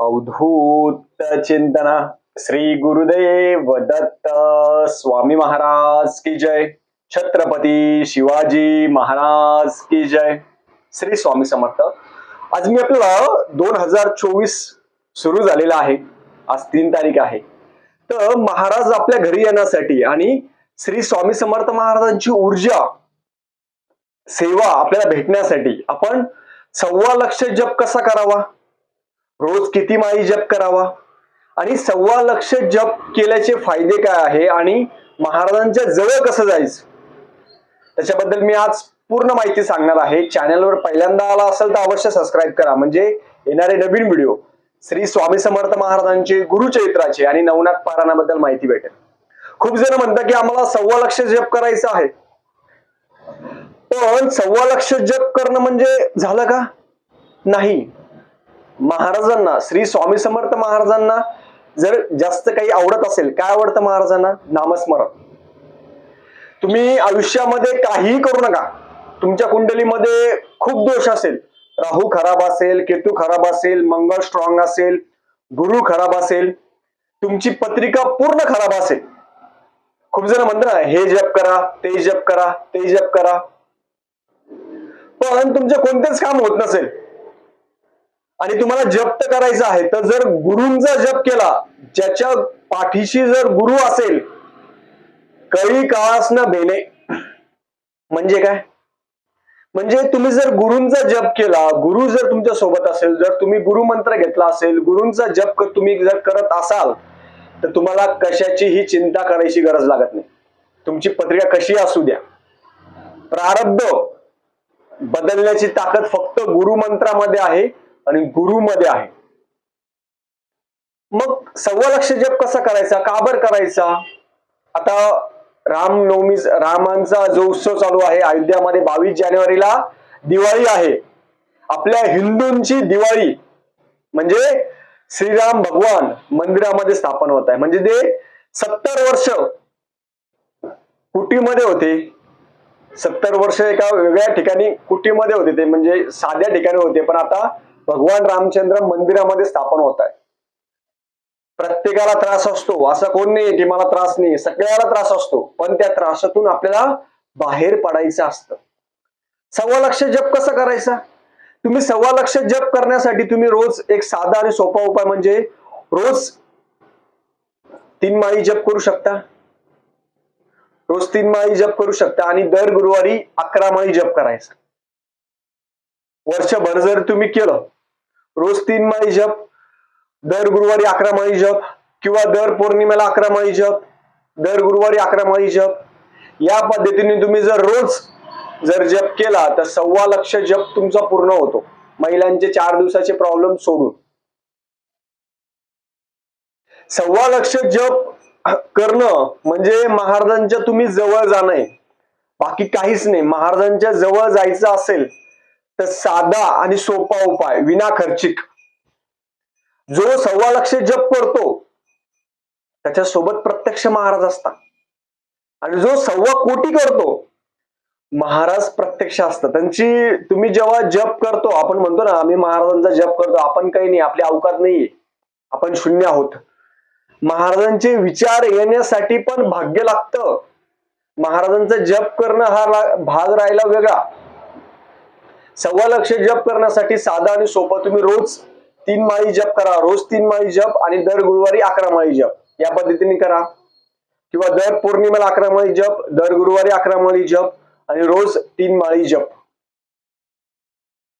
अवधूत चिंतना. श्री गुरुदेव दत्त स्वामी महाराज की जय. छत्रपती शिवाजी महाराज की जय. श्री स्वामी समर्थ. आज मी आपल्याला दोन हजार चोवीस सुरू झालेला आहे. आज तीन तारीख आहे. तर महाराज आपल्या घरी येण्यासाठी आणि श्री स्वामी समर्थ महाराजांची ऊर्जा सेवा आपल्याला भेटण्यासाठी आपण सव्वा लक्ष जप कसा करावा? रोज किती माळी जप करावा? आणि सव्वा लक्ष जप केल्याचे फायदे काय आहे? आणि महाराजांच्या जवळ कसं जायचं? त्याच्याबद्दल मी आज पूर्ण माहिती सांगणार आहे. चॅनलवर पहिल्यांदा आला असेल तर अवश्य सबस्क्राईब करा. म्हणजे येणारे नवीन व्हिडिओ श्री स्वामी समर्थ महाराजांचे गुरुचरित्राचे आणि नवनाथ पारायणाबद्दल माहिती भेटेल. खूप जण म्हणतात की आम्हाला सव्वा लक्ष जप करायचं आहे. पण सव्वा लक्ष जप करणं म्हणजे झालं का? नाही. महाराजांना श्री स्वामी समर्थ महाराजांना जर जास्त काही आवडत असेल काय आवडतं महाराजांना? नामस्मरण. तुम्ही आयुष्यामध्ये काहीही करू नका. तुमच्या कुंडलीमध्ये खूप दोष असेल. राहू खराब असेल केतू खराब असेल मंगळ स्ट्रॉंग असेल गुरु खराब असेल तुमची पत्रिका पूर्ण खराब असेल. खूप जण म्हणतात ना हे जप करा ते जप करा ते जप करा. पण तुमचं कोणतेच काम होत नसेल. आणि तुम्हाला जप तर करायचं आहे तर जर गुरुंचा जप केला ज्याच्या पाठीशी जर गुरु असेल कळी काळास न भेणे. म्हणजे काय? म्हणजे तुम्ही जर गुरुंचा जप केला गुरु जर तुमच्यासोबत असेल जर तुम्ही गुरुमंत्र घेतला असेल गुरुंचा जप तुम्ही जर करत असाल तर तुम्हाला कशाचीही चिंता करायची गरज लागत नाही. तुमची पत्रिका कशी असू द्या. प्रारब्ध बदलण्याची ताकद फक्त गुरुमंत्रामध्ये आहे. आणि गुरुमध्ये आहे. मग सव्वा लक्ष जप कसा करायचा? का बर करायचा? आता रामनवमी रामांचा जो उत्सव चालू आहे अयोध्यामध्ये बावीस जानेवारीला दिवाळी आहे. आपल्या हिंदूंची दिवाळी म्हणजे श्रीराम भगवान मंदिरामध्ये स्थापन होत आहे. म्हणजे ते सत्तर वर्ष कुटीमध्ये होते. सत्तर वर्ष एका वेगळ्या ठिकाणी कुटीमध्ये होते ते. म्हणजे साध्या ठिकाणी होते. पण आता भगवान रामचंद्र मंदिरामध्ये स्थापन होत आहे. प्रत्येकाला त्रास असतो. असं कोण नाही की मला त्रास नाही. सगळ्याला त्रास असतो. पण त्या त्रासातून आपल्याला बाहेर पडायचं असतं. सव्वा लक्ष जप कसं करायचा? तुम्ही सव्वा लक्ष जप करण्यासाठी तुम्ही रोज एक साधा आणि सोपा उपाय म्हणजे रोज तीन माळी जप करू शकता. रोज तीन माळी जप करू शकता आणि दर गुरुवारी अकरा माळी जप करायचा. वर्षभर जर तुम्ही केलं रोज तीन माळी जप दर गुरुवारी अकरा माळी जप किंवा दर पौर्णिमेला अकरा माळी जप दर गुरुवारी अकरा माळी जप. या पद्धतीने तुम्ही जर रोज जर जप केला तर सव्वा लक्ष जप तुमचा पूर्ण होतो. महिलांचे चार दिवसाचे प्रॉब्लेम सोडून. सव्वा लक्ष जप करणं म्हणजे महाराजांच्या तुम्ही जवळ जाणं आहे. बाकी काहीच नाही. महाराजांच्या जवळ जायचं असेल तर साधा आणि सोपा उपाय विना खर्चिक. जो सव्वा लक्ष जप करतो त्याच्यासोबत प्रत्यक्ष महाराज असतात. आणि जो सव्वा कोटी करतो महाराज प्रत्यक्ष असतात. त्यांची तुम्ही जेव्हा जप करतो आपण म्हणतो ना आम्ही महाराजांचा जप करतो आपण काही नाही आपली अवकात नाहीये. आपण शून्य आहोत. महाराजांचे विचार येण्यासाठी पण भाग्य लागतं. महाराजांचा जप करणं हा भाग राहिला वेगळा. सव्वा लक्ष जप करण्यासाठी साधा आणि सोपं तुम्ही रोज तीन माळी जप करा. रोज तीन माळी जप आणि दर गुरुवारी अकरा माळी जप. या पद्धतीने करा. किंवा दर पौर्णिमेला अकरा माळी जप दर गुरुवारी अकरा माळी जप आणि रोज तीन माळी जप.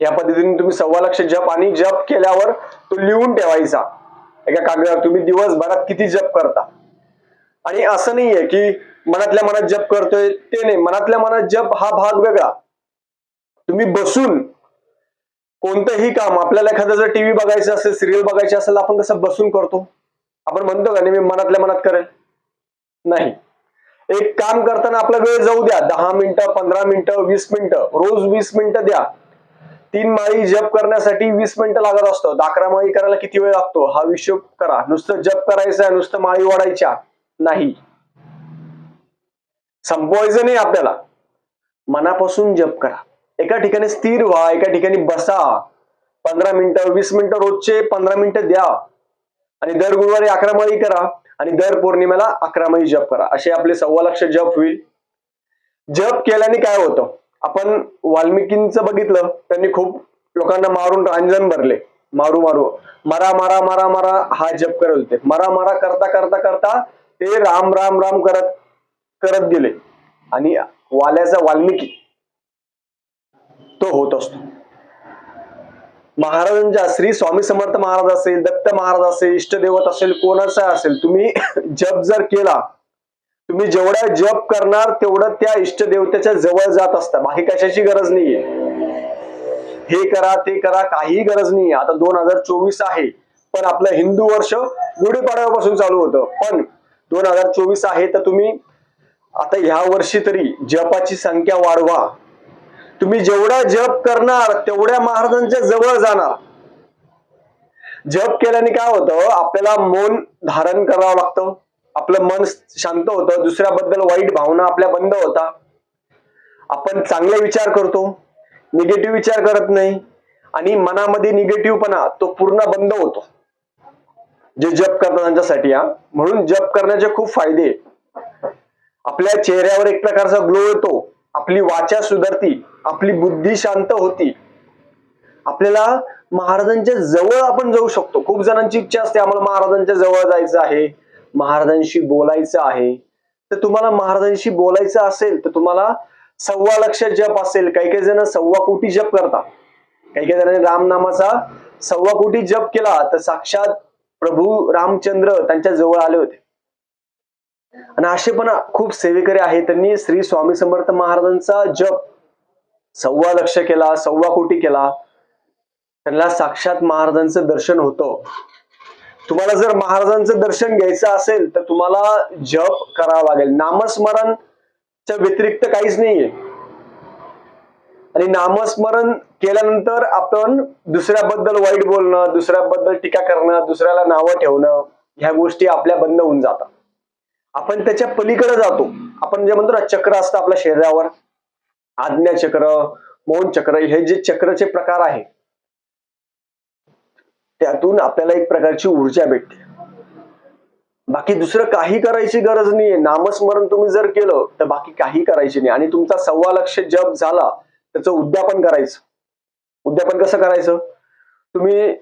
या पद्धतीने तुम्ही सव्वा लक्ष जप आणि जप केल्यावर तो लिहून ठेवायचा. एका कागदावर तुम्ही दिवसभरात किती जप करता. आणि असं नाहीये की मनातल्या मनात जप करतोय ते नाही. मनातल्या मनात जप हा भाग वेगळा. तुम्ही बसून कोणतंही काम आपल्याला एखादं जर टीव्ही बघायचं असेल सिरियल बघायची असेल आपण कसं बसून करतो? आपण म्हणतो का नाही मी मनातल्या मनात करेल. नाही. एक काम करताना आपला वेळ जाऊ द्या. दहा मिनिटं पंधरा मिनिटं वीस मिनिटं रोज वीस मिनिटं द्या. तीन माळी जप करण्यासाठी वीस मिनिटं लागत असतो. अकरा माळी करायला किती वेळ लागतो? हा हिशोब करा. नुसतं जप करायचं नुसतं माळी ओढायच्या. नाही. संपवायचं नाही आपल्याला. मनापासून जप करा. एका ठिकाणी स्थिर व्हा एका ठिकाणी बसा. पंधरा मिनिटं वीस मिनिटं रोजचे पंधरा मिनिटं द्या. आणि दर गुरुवारी अकरा माळी करा आणि दर पौर्णिमेला अकरा माळी जप करा. असे आपले सव्वा लक्ष जप होईल. जप केल्याने काय होतं? आपण वाल्मिकींचं बघितलं त्यांनी खूप लोकांना मारून रांजण भरले. मारू मारू. मारा मारा मारा मारा हा जप करत होते. मारा मारा करता करता करता ते राम राम राम करत करत गेले. आणि वाल्याचा वाल्मिकी होत असतो. महाराजांच्या श्री स्वामी समर्थ महाराज असेल दत्त महाराज असेल इष्टदेवत असेल कोणाचा असेल तुम्ही जप जर केला तुम्ही जेवढा जप करणार तेवढं त्या इष्टदेवतेच्या जवळ जात असता. बाकी कशाची गरज नाहीये. हे करा ते करा काही गरज नाही आता दोन हजार चोवीस आहे पण आपलं हिंदू वर्ष गुढीपाडव्यापासून चालू होतं. पण दोन हजार चोवीस आहे तर तुम्ही आता ह्या वर्षी तरी जपाची संख्या वाढवा. तुम्ही जेवढा जप करणार तेवढ्या महाराजांच्या जवळ जाणार. जप केल्याने काय होतं? आपल्याला मौन धारण करावं लागतं. आपलं मन शांत होतं. दुसऱ्याबद्दल वाईट भावना आपल्या बंद होता. आपण चांगले विचार करतो. निगेटिव्ह विचार करत नाही. आणि मनामध्ये निगेटिव्हपणा तो पूर्ण बंद होतो. जे जप करतात त्यांच्यासाठी हा. म्हणून जप करण्याचे खूप फायदे. आपल्या चेहऱ्यावर एक प्रकारचा ग्लो येतो. आपली वाचा सुधारती. आपली बुद्धी शांत होती. आपल्याला महाराजांच्या जवळ आपण जाऊ शकतो. खूप जणांची इच्छा असते आम्हाला महाराजांच्या जवळ जायचं आहे महाराजांशी बोलायचं आहे. तर तुम्हाला महाराजांशी बोलायचं असेल तर तुम्हाला सव्वा लक्ष जप असेल. काही काही जण सव्वा कोटी जप करतात. काही काही जणांनी रामनामाचा सव्वा कोटी जप केला तर साक्षात प्रभू रामचंद्र त्यांच्या जवळ आले होते. आणि असे पण खूप सेवेकरी आहेत त्यांनी श्री स्वामी समर्थ महाराजांचा जप सव्वा लक्ष केला सव्वा कोटी केला त्यांना साक्षात महाराजांचं दर्शन होतं. तुम्हाला जर महाराजांचं दर्शन घ्यायचं असेल तर तुम्हाला जप करावा लागेल. नामस्मरणच्या व्यतिरिक्त काहीच नाहीये. आणि नामस्मरण केल्यानंतर आपण दुसऱ्याबद्दल वाईट बोलणं दुसऱ्याबद्दल टीका करणं दुसऱ्याला नावं ठेवणं ह्या गोष्टी आपल्या बंद होऊन जातात. आपण त्याच्या पलीकडे जातो. आपण जे म्हणतो ना चक्र असतं आपल्या शरीरावर. आज्ञा चक्र मौन चक्र हे जे चक्रचे प्रकार आहे त्यातून आपल्याला एक प्रकारची ऊर्जा भेटते. बाकी दुसरं काही करायची गरज नाहीये. नामस्मरण तुम्ही जर केलं तर बाकी काही करायची नाही. आणि तुमचा सव्वा लक्ष जप झाला त्याचं उद्यापन करायचं. उद्यापन कसं करायचं? तुम्ही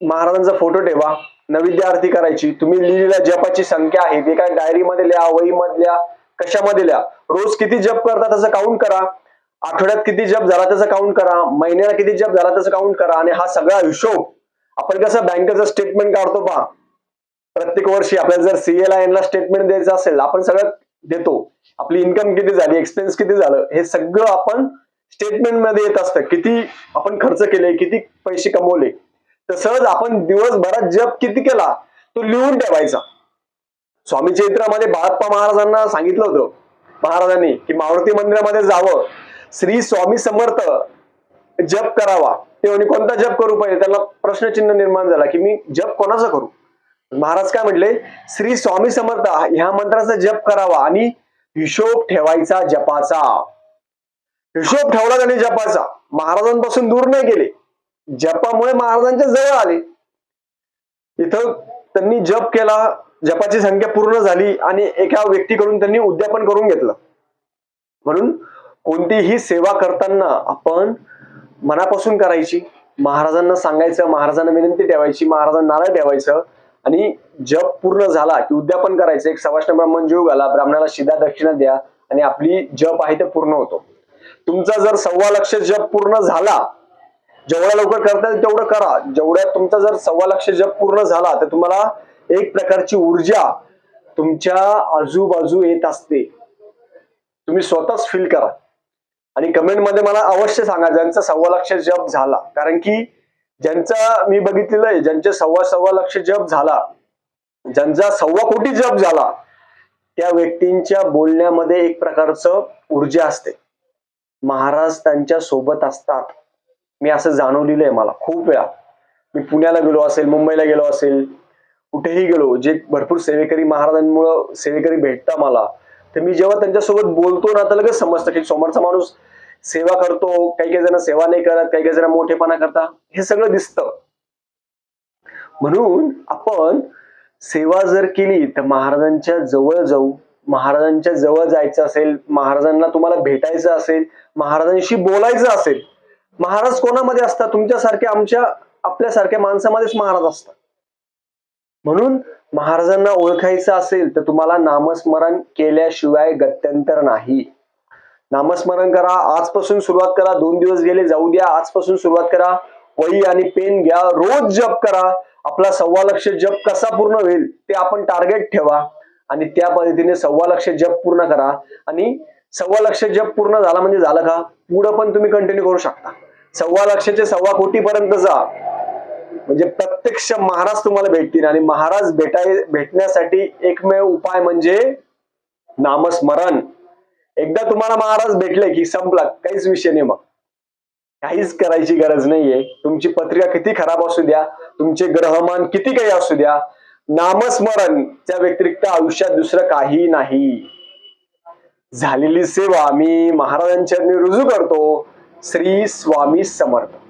महाराजांचा फोटो ठेवा नैवेद्य आरती करायची. तुम्ही लिहिलेल्या जपाची संख्या आहे. ते काय डायरीमध्ये लिहा वहीमध्ये लिहा कशामध्ये लिहा? रोज किती जप करता त्याचं काउंट करा. आठवड्यात किती जप झाला त्याचं काउंट करा. महिन्याला किती जप झाला त्याचं काउंट करा. आणि हा सगळा हिशोब आपण कसं बँकेचं स्टेटमेंट काढतो पहा. प्रत्येक वर्षी आपल्याला जर सीएला ला स्टेटमेंट द्यायचं असेल आपण सगळं देतो. आपली इन्कम किती झाली एक्सपेन्स किती झालं हे सगळं आपण स्टेटमेंटमध्ये येत असतं. किती आपण खर्च केले किती पैसे कमवले. तसंच आपण दिवसभरात जप किती केला तो लिहून ठेवायचा. स्वामी चरित्रामध्ये बाळप्पा महाराजांना सांगितलं होतं. महाराजांनी की मारुती मंदिरामध्ये जावं. श्री स्वामी समर्थ जप करावा. ते म्हणे कोणता जप करू? पाहिजे त्याला प्रश्नचिन्ह निर्माण झाला की मी जप कोणाचा करू? महाराज काय म्हटले श्री स्वामी समर्थ ह्या मंत्राचा जप करावा आणि हिशोब ठेवायचा जपाचा. हिशोब ठेवला त्याने जपाचा. महाराजांपासून दूर नाही गेले. जपामुळे महाराजांच्या जवळ आले. इथं त्यांनी जप केला जपाची संख्या पूर्ण झाली आणि एका व्यक्तीकडून त्यांनी उद्यापन करून घेतलं. म्हणून कोणतीही सेवा करताना आपण मनापासून करायची महाराजांना सांगायचं महाराजांना विनंती ठेवायची महाराजांना नारळ ठेवायचं आणि जप पूर्ण झाला की उद्यापन करायचं. एक सवाष्ण ब्राह्मण जीव घाला ब्राह्मणाला शिदा दक्षिणा द्या आणि आपली जप आहे ते पूर्ण होतो. तुमचा जर सव्वा लक्ष जप पूर्ण झाला जेवढ्या लवकर करता येईल तेवढं करा. जेवढ्या तुमचा जर सव्वा लक्ष जप पूर्ण झाला तर तुम्हाला एक प्रकारची ऊर्जा तुमच्या आजूबाजू येत असते. तुम्ही स्वतःच फील करा. आणि कमेंटमध्ये मला अवश्य सांगा ज्यांचा सव्वा लक्ष जप झाला. कारण की ज्यांचा मी बघितलेलं आहे ज्यांचे सव्वा सव्वा लक्ष जप झाला ज्यांचा सव्वा कोटी जप झाला त्या व्यक्तींच्या बोलण्यामध्ये एक प्रकारचं ऊर्जा असते. महाराज त्यांच्यासोबत असतात. मी असं जाणवलेलं आहे मला. खूप वेळा. मी पुण्याला गेलो असेल मुंबईला गेलो असेल कुठेही गेलो जे भरपूर सेवेकरी महाराजांमुळं सेवेकरी भेटता मला तर मी जेव्हा त्यांच्यासोबत बोलतो ना तर लगेच समजतं की समोरचा माणूस सेवा करतो काही काही जण सेवा नाही करत काही काही जण मोठेपणा करता हे सगळं दिसतं. म्हणून आपण सेवा जर केली तर महाराजांच्या जवळ जाऊ. महाराजांच्या जवळ जायचं असेल महाराजांना तुम्हाला भेटायचं असेल महाराजांशी बोलायचं असेल महाराज कोणामध्ये असतात? तुमच्यासारख्या आमच्या आपल्यासारख्या माणसामध्येच महाराज असतात. म्हणून महाराजांना ओळखायचं असेल तर तुम्हाला नामस्मरण केल्याशिवाय गत्यंतर नाही. नामस्मरण करा आजपासून सुरुवात करा दोन दिवस गेले जाऊ द्या आजपासून सुरुवात करा. वही आणि पेन घ्या रोज जप करा. आपला सव्वा लक्ष जप कसा पूर्ण होईल ते आपण टार्गेट ठेवा. आणि त्या पद्धतीने सव्वा लक्ष जप पूर्ण करा. आणि सव्वा लक्ष जप पूर्ण झाला म्हणजे झालं का? पुढं पण तुम्ही कंटिन्यू करू शकता. सव्वा लक्षाचे सव्वा कोटी पर्यंत जा. म्हणजे प्रत्यक्ष महाराज तुम्हाला भेटतील आणि महाराज भेटाय भेटण्यासाठी एकमेव उपाय म्हणजे नामस्मरण. एकदा तुम्हाला महाराज भेटले की संपला काहीच विषय नाही मग. काहीच करायची गरज नाहीये. तुमची पत्रिका किती खराब असू द्या तुमचे ग्रहमान किती काही असू द्या. नामस्मरण त्या व्यतिरिक्त आयुष्यात दुसरं काही नाही. झालेली सेवा मी महाराजांच्या रुजू करतो. श्री स्वामी समर्थ.